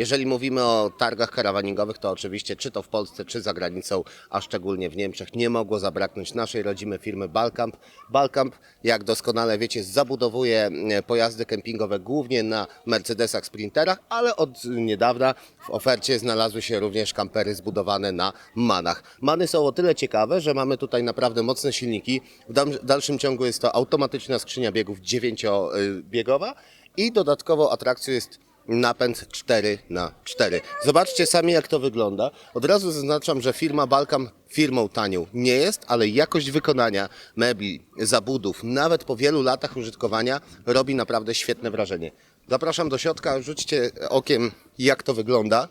Jeżeli mówimy o targach karawaningowych, to oczywiście czy to w Polsce, czy za granicą, a szczególnie w Niemczech, nie mogło zabraknąć naszej rodzimej firmy Balkamp. Balkamp, jak doskonale wiecie, zabudowuje e, pojazdy kempingowe głównie na Mercedesach Sprinterach, ale od niedawna w ofercie znalazły się również kampery zbudowane na Manach. Many są o tyle ciekawe, że mamy tutaj naprawdę mocne silniki. W dalszym ciągu jest to automatyczna skrzynia biegów dziewięciobiegowa i dodatkowo atrakcją jest napęd 4 na 4 Zobaczcie sami jak to wygląda. Od razu zaznaczam, że firma Balkam firmą tanią nie jest, ale jakość wykonania mebli, zabudów, nawet po wielu latach użytkowania robi naprawdę świetne wrażenie. Zapraszam do środka, rzućcie okiem jak to wygląda.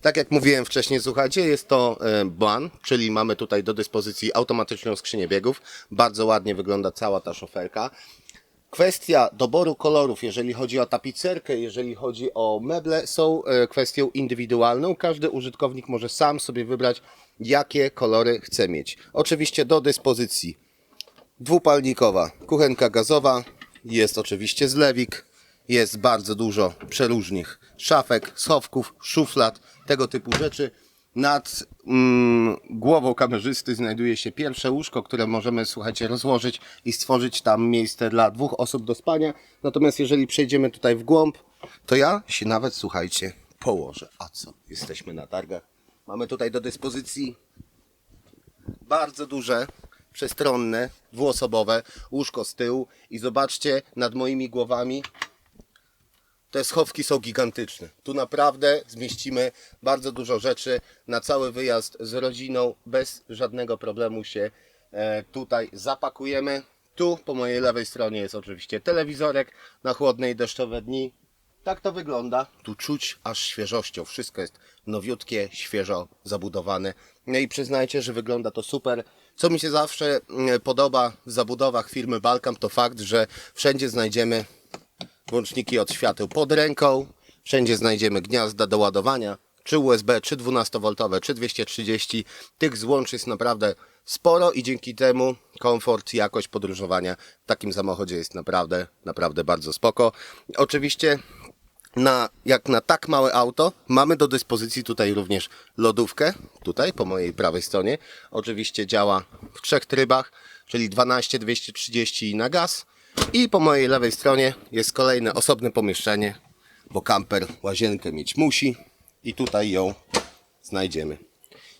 Tak jak mówiłem wcześniej, słuchajcie, jest to e, BAN, czyli mamy tutaj do dyspozycji automatyczną skrzynię biegów. Bardzo ładnie wygląda cała ta szoferka. Kwestia doboru kolorów, jeżeli chodzi o tapicerkę, jeżeli chodzi o meble, są e, kwestią indywidualną. Każdy użytkownik może sam sobie wybrać, jakie kolory chce mieć. Oczywiście do dyspozycji dwupalnikowa kuchenka gazowa, jest oczywiście zlewik, jest bardzo dużo przeróżnych szafek, schowków, szuflad, tego typu rzeczy. Nad mm, głową kamerzysty znajduje się pierwsze łóżko, które możemy, słuchajcie, rozłożyć i stworzyć tam miejsce dla dwóch osób do spania. Natomiast jeżeli przejdziemy tutaj w głąb, to ja się nawet, słuchajcie, położę. A co? Jesteśmy na targach. Mamy tutaj do dyspozycji bardzo duże, przestronne, dwuosobowe łóżko z tyłu i zobaczcie nad moimi głowami te schowki są gigantyczne. Tu naprawdę zmieścimy bardzo dużo rzeczy na cały wyjazd z rodziną bez żadnego problemu się e, tutaj zapakujemy. Tu po mojej lewej stronie jest oczywiście telewizorek na chłodne i deszczowe dni. Tak to wygląda. Tu czuć aż świeżością. Wszystko jest nowiutkie, świeżo zabudowane. No i przyznajcie, że wygląda to super. Co mi się zawsze mm, podoba w zabudowach firmy Balkam to fakt, że wszędzie znajdziemy włączniki od świateł pod ręką. Wszędzie znajdziemy gniazda do ładowania, czy USB, czy 12V, czy 230. Tych złącz jest naprawdę sporo i dzięki temu komfort jakość podróżowania w takim samochodzie jest naprawdę, naprawdę bardzo spoko. Oczywiście na, jak na tak małe auto mamy do dyspozycji tutaj również lodówkę, tutaj po mojej prawej stronie. Oczywiście działa w trzech trybach, czyli 12, 230 na gaz. I po mojej lewej stronie jest kolejne osobne pomieszczenie, bo kamper łazienkę mieć musi i tutaj ją znajdziemy.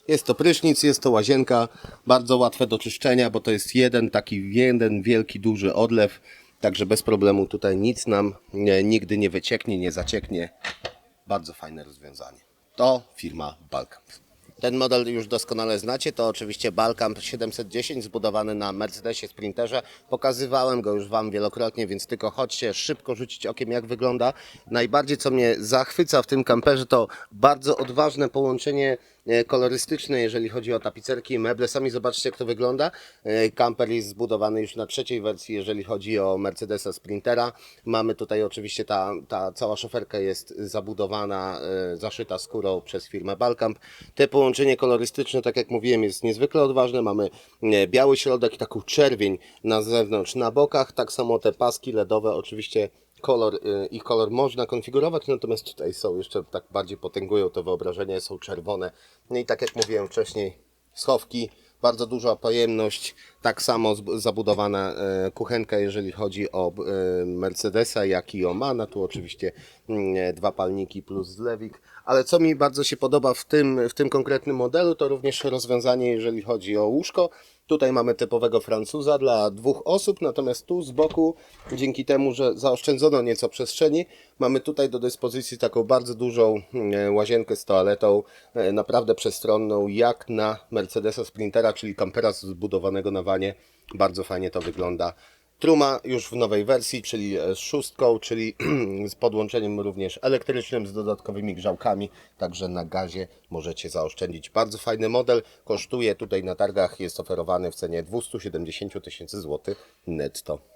Jest to prysznic, jest to łazienka, bardzo łatwe do czyszczenia, bo to jest jeden taki jeden wielki duży odlew, także bez problemu tutaj nic nam nie, nigdy nie wycieknie, nie zacieknie. Bardzo fajne rozwiązanie. To firma Balkamp. Ten model już doskonale znacie, to oczywiście Balkamp 710 zbudowany na Mercedesie Sprinterze. Pokazywałem go już Wam wielokrotnie, więc tylko chodźcie szybko rzucić okiem jak wygląda. Najbardziej co mnie zachwyca w tym kamperze to bardzo odważne połączenie kolorystyczne, jeżeli chodzi o tapicerki i meble. Sami zobaczcie jak to wygląda. E, Kamper jest zbudowany już na trzeciej wersji, jeżeli chodzi o Mercedesa Sprintera. Mamy tutaj oczywiście ta, ta cała szoferka jest zabudowana, e, zaszyta skórą przez firmę Balkamp. Te połączenie kolorystyczne, tak jak mówiłem, jest niezwykle odważne. Mamy e, biały środek i taką czerwień na zewnątrz, na bokach. Tak samo te paski LEDowe, oczywiście kolor, y, ich kolor można konfigurować, natomiast tutaj są jeszcze tak bardziej potęgują to wyobrażenie, są czerwone. No i tak jak mówiłem wcześniej, schowki, bardzo duża pojemność, tak samo zabudowana e, kuchenka, jeżeli chodzi o e, Mercedesa, jak i o Mana, tu oczywiście mm, e, dwa palniki plus zlewik, ale co mi bardzo się podoba w tym, w tym konkretnym modelu, to również rozwiązanie, jeżeli chodzi o łóżko. Tutaj mamy typowego Francuza dla dwóch osób, natomiast tu z boku, dzięki temu, że zaoszczędzono nieco przestrzeni, mamy tutaj do dyspozycji taką bardzo dużą e, łazienkę z toaletą, naprawdę przestronną, jak na Mercedesa Sprintera, czyli kampera zbudowanego na wanie. Bardzo fajnie to wygląda. Truma już w nowej wersji, czyli z szóstką, czyli z podłączeniem również elektrycznym, z dodatkowymi grzałkami, także na gazie możecie zaoszczędzić. Bardzo fajny model, kosztuje tutaj na targach, jest oferowany w cenie 270 tysięcy złotych netto.